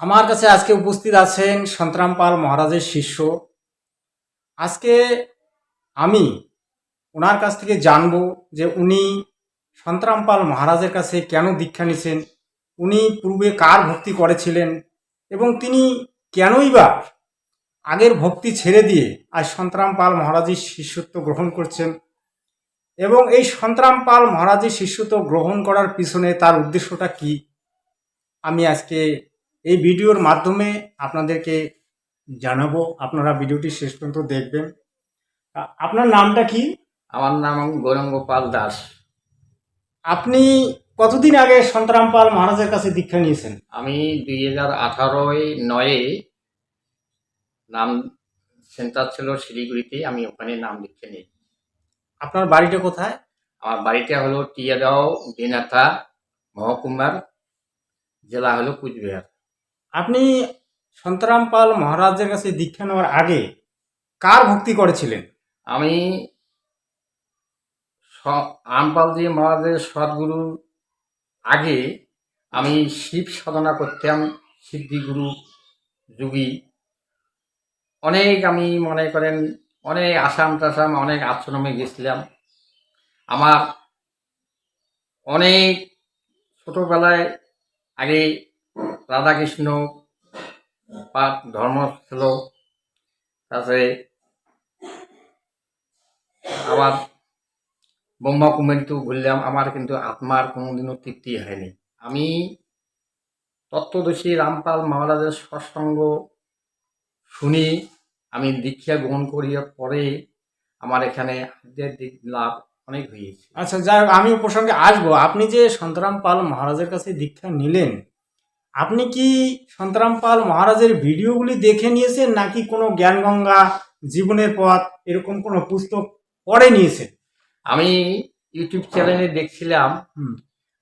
আমার কাছে আজকে উপস্থিত আছেন সন্তরাম পাল মহারাজের শিষ্য। আজকে আমি ওনার কাছ থেকে জানব যে উনি সন্তরাম পাল মহারাজের কাছে কেন দীক্ষা নিছেন, উনি পূর্বে কার ভক্তি করেছিলেন, এবং তিনি কেনই বা আগের ভক্তি ছেড়ে দিয়ে আজ সন্তরাম পাল মহারাজের শিষ্যত্ব গ্রহণ করছেন এবং এই সন্তরাম পাল মহারাজের শিষ্যত্ব গ্রহণ করার পিছনে তার উদ্দেশ্যটা কি? আমি আজকে এই ভিডিওর মাধ্যমে আপনাদেরকে জানাব আপনারা ভিডিওটি শেষ পর্যন্ত দেখবেন। আপনার নামটা কি? আমার নাম গৌরঙ্গ পাল দাস। আপনি কতদিন আগে সন্তরাম পাল মহারাজের কাছে দীক্ষা নিয়েছেন? আমি দুই হাজার আঠারোয় নয়ে নাম সেন্টার ছিল শিলিগুড়িতে আমি ওখানে নাম লিখে নিই। আপনার বাড়িটা কোথায়? আমার বাড়িটা হলো টিয়াগাঁও দিনাথা মহকুমার জেলা হলো কুচবিহার। আপনি সন্তরাম পাল মহারাজের কাছে দীক্ষা নেওয়ার আগে কার ভক্তি করেছিলেন? আমি আমপালজি মহারাজের সদ্গুরুর আগে আমি শিব সাধনা করতাম, সিদ্ধিগুরু যুগী। অনেক আমি মনে করেন, অনেক আসাম টাসাম, অনেক আশ্রমে গেছিলাম। আমার অনেক ছোটবেলায় আগে রাধাকৃষ্ণ পাঠ ধর্ম ছিল তারপরে আবার ব্রহ্মা কুমারীতেও ঘুরলাম, আমার কিন্তু আত্মার কোনোদিনও তৃপ্তি হয়নি। আমি তত্ত্বদর্শী রামপাল মহারাজের সৎসঙ্গ শুনি, আমি দীক্ষা গ্রহণ করিয়া পরে আমার এখানে আধ্যাত্মিক লাভ অনেক হয়েছে আচ্ছা যাই হোক, আমি প্রসঙ্গে আসব। আপনি যে সন্তরাম পাল মহারাজের কাছে দীক্ষা নিলেন আপনি কি সন্তরাম পাল মহারাজের ভিডিওগুলি দেখে নিয়েছেন নাকি কোনো জ্ঞানগঙ্গা জীবনের পথ এরকম কোনো পুস্তক পড়ে নিয়েছেন? আমি ইউটিউব চ্যানেলে দেখছিলাম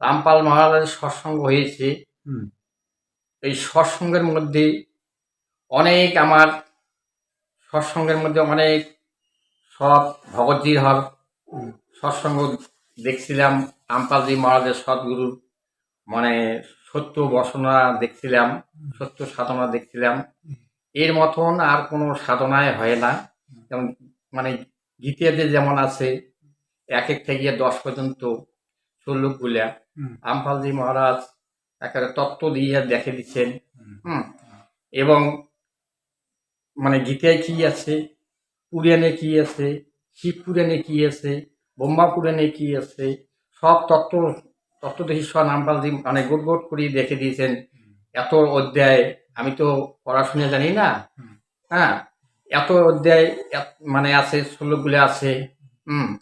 রামপাল মহারাজের সৎসঙ্গ হয়েছে। এই সৎসঙ্গের মধ্যে অনেক আমার সৎসঙ্গের মধ্যে অনেক সৎ ভগৎজির হর সৎসঙ্গ দেখছিলাম রামপালজি মহারাজের সদ্গুরু মানে সত্য বসনা দেখছিলাম সত্য সাধনা দেখছিলাম। এর মতন আর কোনো সাধনায় হয় না। যেমন মানে গীতাতে যেমন আছে এক এক থেকে দশ পর্যন্ত শ্লোকগুলা হুম। আমপালজি মহারাজ একেবারে তত্ত্ব দিয়ে দেখে দিচ্ছেন। হুম। হুম। এবং মানে গীতায় কি আছে পুরাণে কি আছে শিব পুরাণে কি আছে ব্রহ্মা পুরাণে কি আছে সব তত্ত্ব তত্ত্বদেশী সব নামপালজি মানে গোট গোট করিয়ে দেখে দিয়েছেন। এত অধ্যায় আমি তো পড়াশুনে জানি না। হ্যাঁ এত অধ্যায় মানে আছে শ্লোকগুলো আছে। হুম।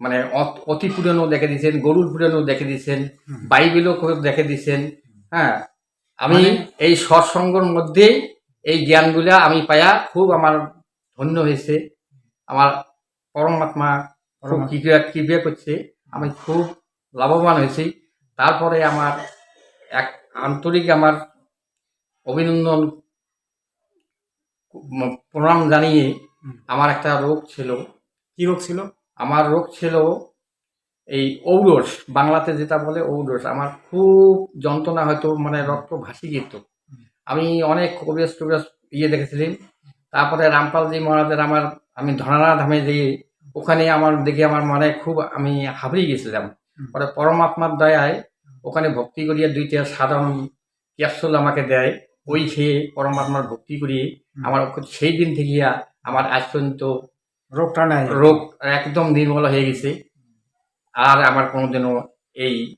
মানে অত- পুরাণও দেখে দিয়েছেন গরুর পুরাণও দেখে দিয়েছেন। বাইবেলও দেখে দিয়েছেন। হ্যাঁ আমি মানে- এই সৎসঙ্গর মধ্যে এই জ্ঞানগুলা আমি পায়া খুব আমার ধন্য হয়েছে। আমার পরমাত্মা খুব। কৃপা কৃপা করছে। আমি খুব লাভবান হয়েছি। তারপরে আমার এক আন্তরিক আমার অভিনন্দন প্রণাম জানিয়ে আমার একটা রোগ ছিল। কি রোগ ছিল? আমার রোগ ছিল এই ঔরস বাংলাতে যেটা বলে ঔরস। আমার খুব যন্ত্রণা হয়তো মানে রক্ত ভাসি যেত আমি অনেক কবিরাজ টবিরাজ ইয়ে দেখেছিলাম। তারপরে রামপালজি মহারাজের আমার আমি ধনানা ধামে যেয়ে ওখানে আমার দেখে আমার মনে খুব আমি হাবড়ে গেছিলাম। পরে পরমাত্মার দয়ায় ওখানে ভক্তি করিয়া দুইটা সাধারণ ক্যাপসুল আমাকে দেয়। ওই খেয়ে পরমাত্মার ভক্তি করিয়ে আমার সেই দিন থেকে আমার আজ পর্যন্ত রোগটা নাই। রোগ একদম নির্মল হয়ে গেছে। আর আমার কোনোদিনও এই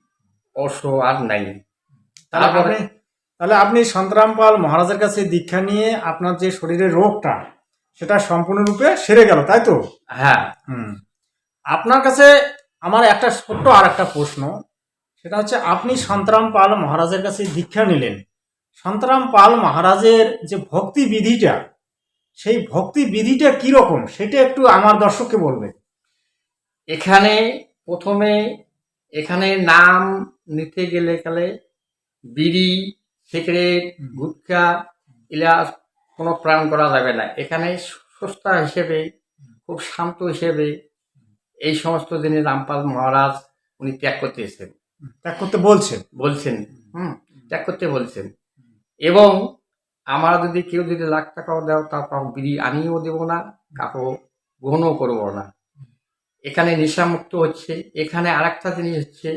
অস আর নাই। তাহলে তারপরে তাহলে আপনি সন্তরাম পাল মহারাজের কাছে দীক্ষা নিয়ে আপনার যে শরীরের রোগটা সেটা সম্পূর্ণরূপে সেরে গেল তাই তো? হ্যাঁ। আপনার কাছে আমার একটা ছোট্ট আর একটা প্রশ্ন। সেটা হচ্ছে, আপনি সন্তরাম পাল মহারাজের কাছে দীক্ষা নিলেন। সন্তরাম পাল মহারাজের যে ভক্তি বিধিটা, সেই ভক্তি বিধিটা কীরকম? সেটা একটু আমার দর্শককে বলবে। এখানে প্রথমে, এখানে নাম নিতে গেলে গেলে বিড়ি, সিগারেট গুটখা এলা কোনো প্রাণ করা যাবে না। এখানে সস্তা হিসেবে, খুব শান্ত হিসেবে এই সমস্ত জিনিস রামপাল মহারাজ উনি ত্যাগ করতে এসেছেন। ত্যাগ করতে বলছেন? বলছেন। হুম। ত্যাগ করতে বলছেন। এবং আমার যদি কেউ যদি লাখ টাকাও দাও তা কাউ বিড়ি আনিও দেবো না কাকু গ্রহণও করব না। এখানে নেশামুক্ত হচ্ছে। এখানে আরেকটা জিনিস হচ্ছে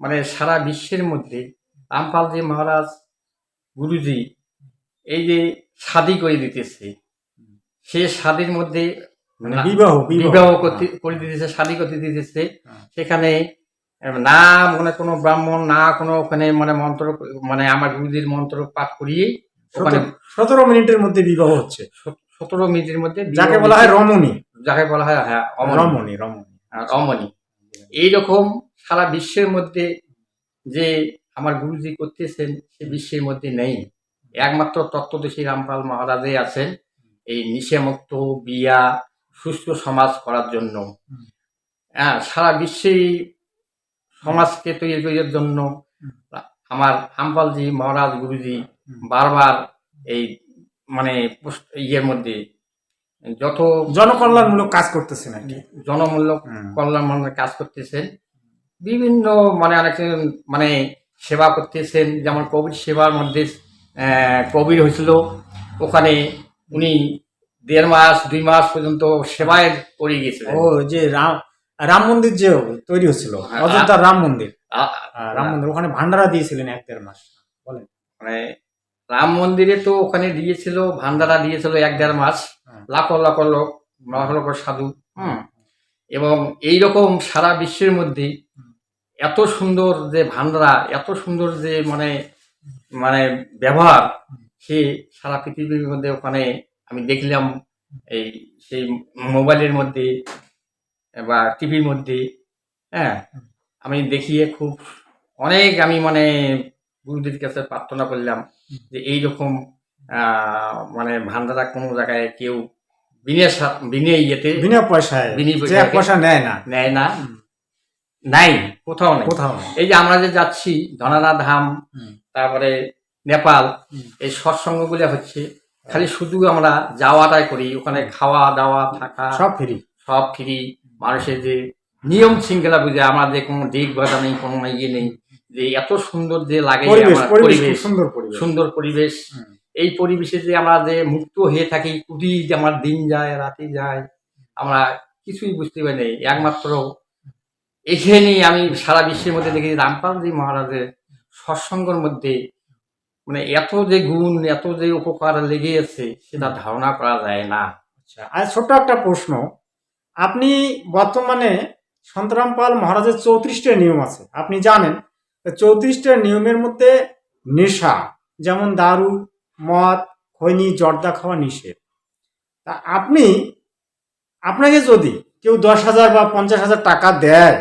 মানে সারা বিশ্বের মধ্যে রামপালজি মহারাজ গুরুজি এই যে শাদি করে দিতেছে। সে শাদির মধ্যে মানে বিবাহ বিবাহ। করতে করে দিতেছে শাদি করতে দিতেছে হ্যাঁ। সেখানে না মানে কোনো ব্রাহ্মণ না কোনো ওখানে মানে মন্ত্র মানে আমার গুরুজির মন্ত্র পাঠ করিয়ে ওখানে সতেরো মিনিটের মধ্যে বিবাহ হচ্ছে। সতেরো মিনিটের মধ্যে যাকে বলা হয় রমণী। যাকে বলা হয় হ্যাঁ রমণী। রমণী অমনি এইরকম সারা বিশ্বের মধ্যে যে আমার গুরুজি করতেছেন সে বিশ্বের মধ্যে নেই। একমাত্র তত্ত্বদেশী রামপাল মহারাজে আছেন। এই নিশামুক্ত বিয়া সুস্থ সমাজ করার জন্য। হ্যাঁ সারা বিশ্বেই সমাজকে তৈরি করার জন্য আমার রামপালজি মহারাজ গুরুজি বারবার এই মানে ইয়ের মধ্যে যত জনকল্যাণমূলক কাজ করতেছেন আর কি জনমূলক হুম। কল্যাণ মন্ত্রের কাজ করতেছেন। বিভিন্ন মানে অনেক মানে সেবা করতেছেন যেমন কোভিড সেবার মধ্যে কোভিড হয়েছিল ওখানে উনি দেড় মাস দুই মাস পর্যন্ত সেবায় করে গিয়েছিলেন ও যে রাম রাম মন্দির যে তৈরি হচ্ছিল হ্যাঁ, অযোধ্যার রাম মন্দির। রাম মন্দির ওখানে ভান্ডারা দিয়েছিলেন এক দেড় মাস বলেন। মানে রাম মন্দিরে তো ওখানে দিয়েছিল ভান্ডারা দিয়েছিল এক দেড় মাস। লাখো লাখো লোক লাখ লাখ সাধু হুম। এবং এই রকম সারা বিশ্বের মধ্যে এত সুন্দর যে ভান্ডারা এত সুন্দর যে মানে মানে ব্যবহার সে সারা পৃথিবীর মধ্যে ওখানে আমি দেখলাম এই সেই মোবাইলের মধ্যে বা টিভির মধ্যে হ্যাঁ? আমি দেখিয়ে খুব অনেক আমি মানে গুরুদের কাছে প্রার্থনা করলাম। যে এইরকম আহ, মানে ভান্ডারা কোনো জায়গায় কেউ বিনে ইয়েতে বিনা পয়সায় বিনা পয়সা নেয় না। নেয় না। নাই কোথাও নেই। কোথাও এই যে আমরা যে যাচ্ছি ধনানা ধাম তারপরে নেপাল। এই সৎসঙ্গগুলো হচ্ছে খালি শুধু আমরা যাওয়াটাই করি ওখানে খাওয়া দাওয়া থাকা সব ফ্রি সব ফ্রি মানুষের যে নিয়ম শৃঙ্খলা বুঝে আমরা যে কোনো দিক বাধা নেই কোনো ইয়ে নেই যে এত সুন্দর যে লাগে পরিবেশ সুন্দর পরিবেশ। এই পরিবেশে যে আমরা যে মুক্ত হয়ে থাকি কুটি যে আমার দিন যায় রাতে যায় আমরা কিছুই বুঝতে পারি নাই। একমাত্র এখানেই আমি সারা বিশ্বের মধ্যে দেখি রামপালজি মহারাজের সৎসঙ্গের মধ্যে মানে এত যে গুণ এত যে উপকার লেগে আছে সেটা ধারণা করা যায় না। আচ্ছা আর ছোট্ট একটা প্রশ্ন। আপনি বর্তমানে সন্তরাম পাল মহারাজের চৌত্রিশটা নিয়ম আছে। আপনি জানেন চৌত্রিশটা নিয়মের মধ্যে নেশা যেমন দারু মদ খৈনি জর্দা খাওয়া নিষেধ। তা আপনি আপনাকে যদি কেউ দশ হাজার বা পঞ্চাশ হাজার টাকা দেয়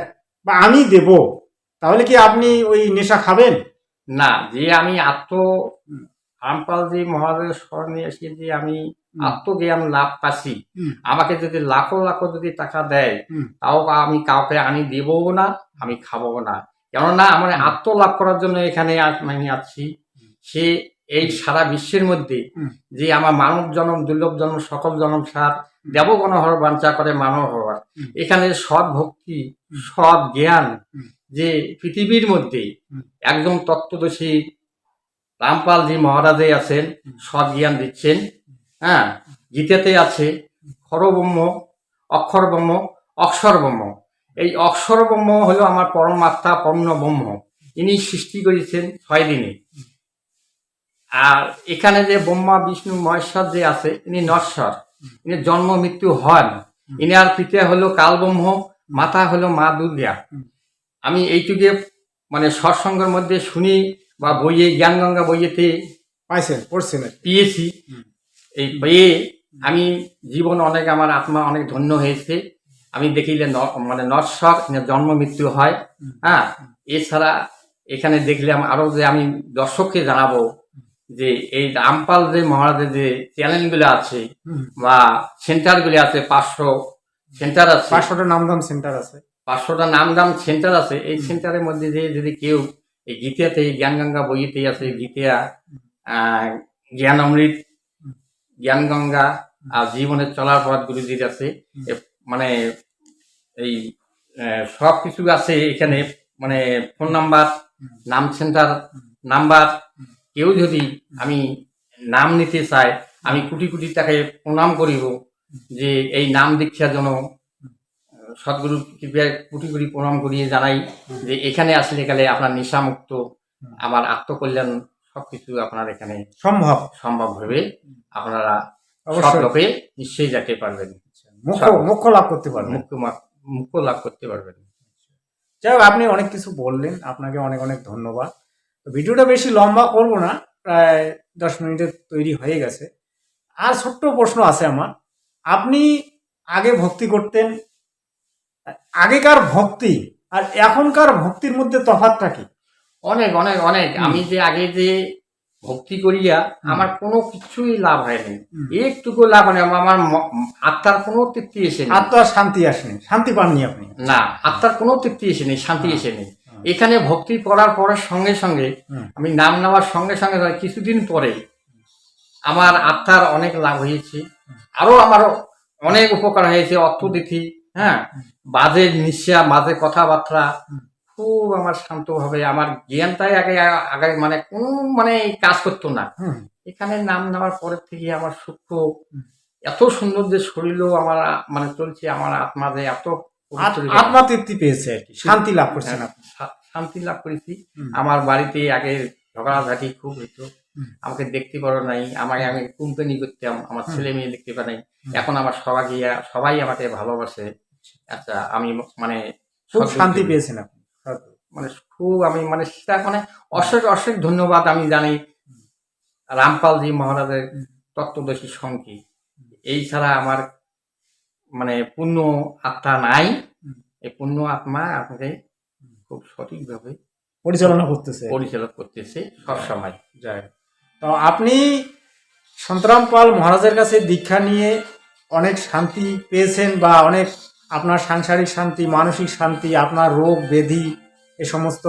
বা আমি দেব তাহলে কি আপনি ওই নেশা খাবেন? না যে আমি আত্ম হুম। রামপালজি মহারাজের স্মরণে এসে যে আমি আত্মজ্ঞান লাভ পাচ্ছি আমাকে যদি লাখো লাখো যদি টাকা দেয়। তাও আমি কাউকে আনি দেবও না আমি খাব না। কেননা আমার আত্ম লাভ করার জন্য এখানে আমি আছি। সে এই সারা বিশ্বের মধ্যে যে আমার মানব জন্ম দুর্লভ জন্ম সকল জন্ম সার দেবগণ হওয়ার বাঞ্ছা করে মানব হওয়ার। এখানে সৎ ভক্তি। সৎ জ্ঞান। যে পৃথিবীর মধ্যে। একজন তত্ত্বদর্শী রামপালজি মহারাজে আছেন হুম। সৎ জ্ঞান দিচ্ছেন হ্যাঁ গীতাতে আছে খরব্রহ্ম অক্ষর ব্রহ্ম অক্ষর ব্রহ্ম এই অক্ষর ব্রহ্ম হলো আমার পরমাত্মা পূর্ণ ব্রহ্ম। ইনি সৃষ্টি করেছেন ছয় দিনে। আর এখানে যে ব্রহ্মা বিষ্ণু মহেশ্বর যে আছে ইনি নশ্বর। ইনি জন্ম মৃত্যু হন। ইনার পিতা হলো কালব্রহ্ম মাতা হলো মা দুর্গা। আমি এইটুকে মানে সৎসঙ্গের মধ্যে শুনি বা বইয়ে জ্ঞানগঙ্গা বইয়েতে পাইছেন পড়ছেন পেয়েছি। এই পেয়ে আমি জীবন অনেক আমার আত্মা অনেক ধন্য হয়েছে। আমি দেখিলে মানে নশ্বর জন্ম মৃত্যু হয়। হ্যাঁ এছাড়া এখানে দেখলাম আরও যে আমি দর্শককে জানাব যে এই রামপাল যে মহারাজের যে চ্যানেলগুলো আছে। বা সেন্টারগুলি আছে পাঁচশো সেন্টার আছে। পাঁচশোটা নামদাম সেন্টার আছে। পাঁচশোটা নাম দাম সেন্টার আছে এই সেন্টারের মধ্যে যে যদি কেউ এই গীতাতে জ্ঞানগঙ্গা বইতে আছে গীতা জ্ঞান অমৃত। জ্ঞানগঙ্গা আর জীবনের চলার পথ গুরুজির আছে। মানে এই সব কিছু আছে এখানে মানে ফোন নাম্বার নাম সেন্টার। নাম্বার। কেউ যদি আমি নাম নিতে চায় আমি কোটি কোটি টাকায় প্রণাম করিব যে এই নাম দীক্ষার জন্য সদ্গুরু কৃপায় কোটি কোটি প্রণাম করিয়ে জানাই যে এখানে আসলে গেলে আপনার নেশামুক্ত আমার আত্মকল্যাণ সবকিছু আপনার এখানে সম্ভব। সম্ভব হবে আপনারা সব অবশ্যই। লোকে নিশ্চয়ই যেতে পারবেন। মুখ্য লাভ করতে পারবেন। মুখ্য মুখ্য লাভ করতে পারবেন। যাই হোক আপনি অনেক কিছু বললেন আপনাকে অনেক অনেক ধন্যবাদ। ভিডিওটা বেশি লম্বা করব না প্রায় দশ মিনিটের তৈরি হয়ে গেছে। আর ছোট্ট প্রশ্ন আছে আমার। আপনি আগে ভক্তি করতেন আগেকার ভক্তি আর এখনকার ভক্তির মধ্যে তফাৎটা কি? অনেক অনেক অনেক। আমি যে আগে যে ভক্তি করিয়া আমার কোনো কিছুই লাভ হয়নি। একটুকু লাভ হয়নি। আমার আত্মার কোনো তৃপ্তি এসেনি আত্মার শান্তি আসেনি। শান্তি পাননি আপনি? না আত্মার কোনো তৃপ্তি এসেনি শান্তি হুম। এসেনি এখানে ভক্তি করার পরের সঙ্গে সঙ্গে আমি নাম নেওয়ার সঙ্গে সঙ্গে কিছুদিন পরে আমার আত্মার অনেক লাভ হয়েছে। আরও আমার অনেক উপকার হয়েছে অর্থদিথি হ্যাঁ? বাজে নিঃশ্বা বাজে কথাবার্তা খুব আমার শান্ত শান্তভাবে আমার জ্ঞানটাই আগে আগে মানে কোন মানে কাজ করতো না। এখানে নাম নেওয়ার পরের থেকে আমার সূক্ষ্ম এত সুন্দর যে শরীরও আমার মানে চলছে আমার আত্মা যে এত আত্মা তৃপ্তি পেয়েছে আর কি শান্তি লাভ করছেন হ্যাঁ, শান্তি লাভ করেছি। আমার বাড়িতে আগে ঝগড়াঝাটি খুব হতো। আমাকে দেখতে পারো নাই আমাকে আমি কোম্পানি করতাম আমার ছেলে মেয়ে দেখতে নাই। এখন আমার সবাই গিয়া সবাই আমাকে ভালোবাসে। আচ্ছা আমি মানে খুব শান্তি পেয়েছেন আপনি মানে খুব আমি মানে সেটা মানে অশেষ অশেষ ধন্যবাদ আমি জানি। রামপালজি মহারাজের। তত্ত্বদর্শী সঙ্গী। এই ছাড়া আমার মানে পূর্ণ আত্মা নাই। এই পূর্ণ আত্মা আপনাকে খুব সঠিকভাবে পরিচালনা করতেছে। পরিচালনা করতেছে সবসময়। যায় তো আপনি সন্তরাম পাল মহারাজের কাছে দীক্ষা নিয়ে অনেক শান্তি পেয়েছেন বা অনেক আপনার সাংসারিক শান্তি মানসিক শান্তি আপনার রোগ ব্যাধি এ সমস্ত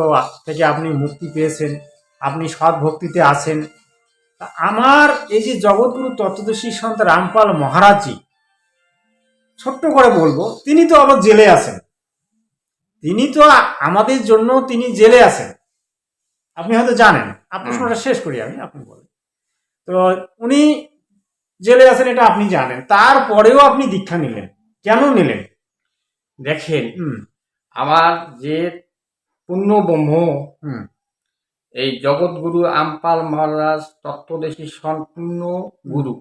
থেকে আপনি মুক্তি পেয়েছেন আপনি সৎ ভক্তিতে আছেন। তা আমার এই যে জগৎগুরু তত্ত্বদর্শী সন্ত রামপাল মহারাজজি ছোট্ট করে বলব তিনি তো আবার জেলে আছেন। তিনি তো আমাদের জন্য তিনি জেলে আছেন। আপনি হয়তো জানেন আপনার। শেষ করি আমি আপনি বলেন। তো উনি জেলে আছেন এটা আপনি জানেন। তারপরেও আপনি দীক্ষা নিলেন। কেন নিলেন? দেখেন আমার যে পূর্ণ ব্রহ্ম হুম। এই জগৎগুরু আমপাল মহারাজ তত্ত্বদেশী সম্পূর্ণ গুরু।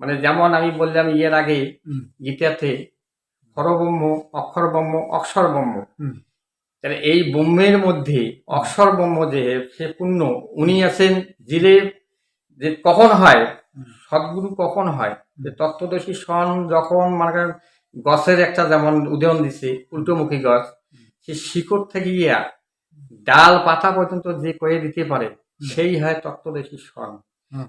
মানে যেমন আমি বললাম ইয়ের আগে গীতাতে পরব্রহ্ম অক্ষর ব্রহ্ম অক্ষর ব্রহ্ম তাহলে এই ব্রহ্মের মধ্যে অক্ষর ব্রহ্ম যে সে পূর্ণ উনি আছেন জিলে যে কখন হয়। সদ্গুরু কখন হয় যে তত্ত্বদর্শী সন যখন মানে গছের একটা যেমন উদাহরণ দিছে উল্টোমুখী গাছ সে শিকড় থেকে গিয়া ডাল পাতা পর্যন্ত যে কয়ে দিতে পারে সেই হয় তত্ত্বদর্শী সন। হুম।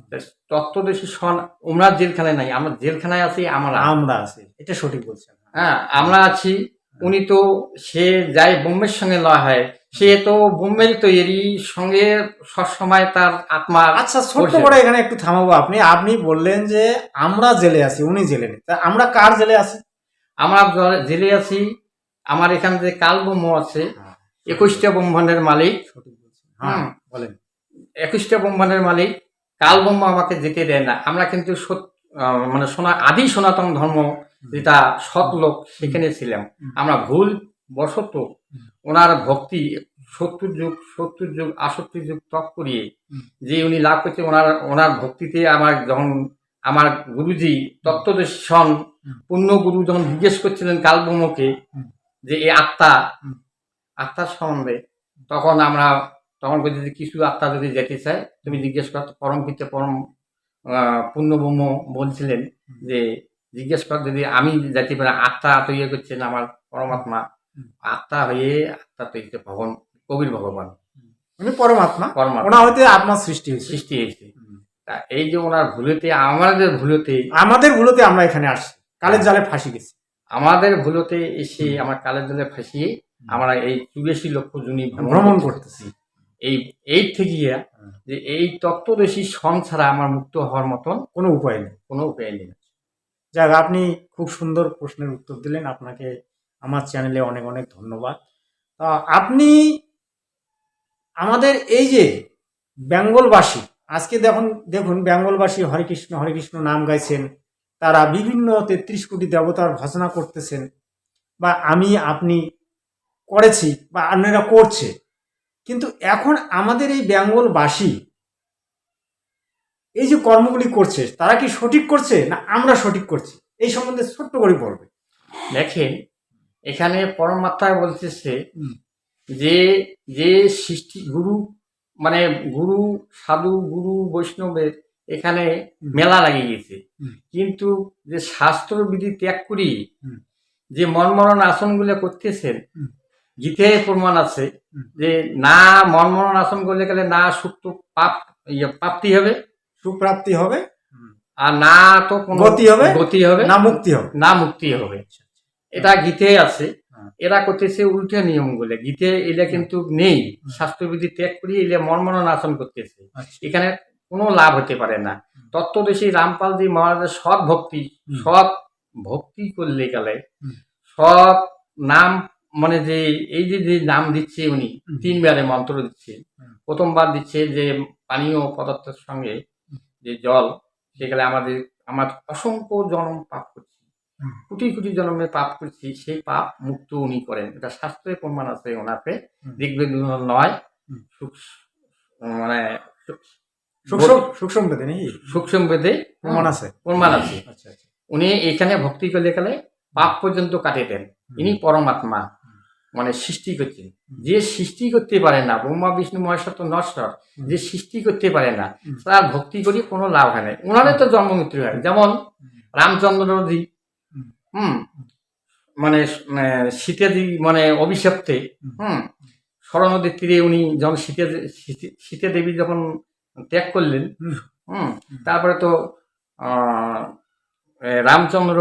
তত্ত্বদর্শী সন ওমরা জেলখানায় নাই আমরা জেলখানায় আছি আমরা। আমরা আছি এটা সঠিক বলছেন। হ্যাঁ আমরা আছি উনি তো সে যাই বোম্বের সঙ্গে লয় হয় সে তো বোম্বের তৈরি সঙ্গে সবসময় তার আত্মা আচ্ছা ছোট্ট বলছেন। করে এখানে একটু থামাবো আপনি। আপনি বললেন যে আমরা জেলে আছি উনি জেলে নেই। তা আমরা কার জেলে আছি? আমরা জেলে আছি আমার এখানে যে কাল ব্রহ্ম আছে একুশটা ব্রহ্মাণ্ডের মালিক। হ্যাঁ বলেন। একুশটা ব্রহ্মাণ্ডের মালিক কাল ব্রহ্ম আমাকে যেতে দেয় না। আমরা কিন্তু মানে সোনা আদি সনাতন ধর্ম যেটা সৎ লোক সেখানে ছিলাম। আমরা ভুল বশত ওনার ভক্তি সত্তর যুগ সত্তর যুগ আষট্টি যুগ তপ করিয়ে যে উনি লাভ করছে ওনার ওনার ভক্তিতে আমার যখন আমার গুরুজি তত্ত্বদর্শন। পূর্ণ গুরু যখন জিজ্ঞেস করছিলেন কালব্রহ্মকে যে এই আত্মা আত্মার সম্বন্ধে তখন আমরা তখন বলছি যে কিছু আত্মা যদি যেতে চায় তুমি জিজ্ঞেস কর পরম পিতে পরম পূর্ণব্রহ্ম বলছিলেন যে জিজ্ঞেস কর যদি আমি যেতে পারি আত্মা তৈরি করছেন আমার পরমাত্মা। আত্মা হয়ে আত্মা তৈরি ভগবান কবির ভগবান। উনি পরমাত্মা? পরমাত্মা। ওনা হইতে আত্মার সৃষ্টি হয়েছে। সৃষ্টি হয়েছে। এই যে ওনার ভুলেতে আমাদের ভুলেতে আমাদের ভুলোতে আমরা এখানে আসছি। কালের জালে ফাঁসি গেছি। আমাদের ভুলতে এসে আমার কালের জালে ফাঁসিয়ে আমরা এই চুরাশি লক্ষ জুনি ভ্রমণ করতেছি। এই এই থেকে যে এই তত্ত্বদর্শী সং ছাড়া আমার মুক্ত হওয়ার মতন কোনো উপায় নেই। কোনো উপায় নেই। যাক, আপনি খুব সুন্দর প্রশ্নের উত্তর দিলেন। আপনাকে আমার চ্যানেলে অনেক অনেক ধন্যবাদ। আপনি আমাদের এই যে বেঙ্গলবাসী, আজকে দেখুন দেখুন বেঙ্গলবাসী হরে কৃষ্ণ হরে কৃষ্ণ নাম গাইছেন। তারা বিভিন্ন তেত্রিশ কোটি দেবতার ভজনা করতেছেন বা আমি, আপনি করেছি বা অন্যরা করছে। কিন্তু এখন আমাদের এই বেঙ্গলবাসী এই যে কর্মগুলি করছে তারা কি সঠিক করছে না আমরা সঠিক করছি? এই সম্বন্ধে ছোট্ট করে বলবে। দেখেন এখানে পরমাত্মায় বলতেছে যে যে সৃষ্টি গুরু মানে গুরু সাধু গুরু বৈষ্ণবের এখানে মেলা লাগিয়ে গেছে। কিন্তু যে শাস্ত্র বিধি ত্যাগ করি যে মনমরণ আসনগুলো করতেছেন। গীতে প্রমাণ আছে যে না মনমরণ আসন করলে গেলে না সুপ্ত পাপ ইয়ে প্রাপ্তি হবে। সুপ্রাপ্তি হবে আর না তো কোনো গতি হবে? গতি হবে না মুক্তি হবে। না মুক্তি হবে। এটা গীতে আছে। হ্যাঁ। এরা করতেছে উল্টে নিয়মগুলো গীতে এলে কিন্তু নেই। স্বাস্থ্যবিধি ত্যাগ করি এলে মর্মন আসন করতেছে। আচ্ছা। এখানে কোনো লাভ হতে পারে না। তত্ত্বদেশী রামপালজি মহারাজের সৎ ভক্তি। সৎ ভক্তি করলে গেলে। সৎ নাম মানে যে এই যে যে নাম দিচ্ছে উনি। তিনবারে মন্ত্র দিচ্ছে। প্রথমবার দিচ্ছে যে পানীয় পদার্থের সঙ্গে যে জল সেখানে আমাদের আমার অসংখ্য জন্ম পাপ করছি। কোটি কোটি জন্মে পাপ করছি সেই পাপ মুক্ত উনি করেন। এটা শাস্ত্রে প্রমাণ আছে ওনাকে হুম। নয়। মানে সূক্ষ্ম সূক্ষ্ম বেদে নাকি? প্রমাণ আছে। প্রমাণ আছে। আচ্ছা আচ্ছা। উনি এখানে ভক্তি করলে গেলে পাপ পর্যন্ত কাটে দেন। ইনি পরমাত্মা। মানে সৃষ্টি করছেন যে সৃষ্টি করতে পারে না ব্রহ্মা বিষ্ণু মহেশ্বর তো নশ্বর যে সৃষ্টি করতে পারে না। তার ভক্তি করি কোনো লাভ হয় না ওনাদের তো জন্ম মৃত্যু হয় যেমন রামচন্দ্রজি হুম। হুম মানে সীতাজি মানে অভিশপ্তে হুম। হুম সরনদীর তীরে উনি যখন সীতা সীতা- দেবী যখন ত্যাগ করলেন হুম। তারপরে তো রামচন্দ্র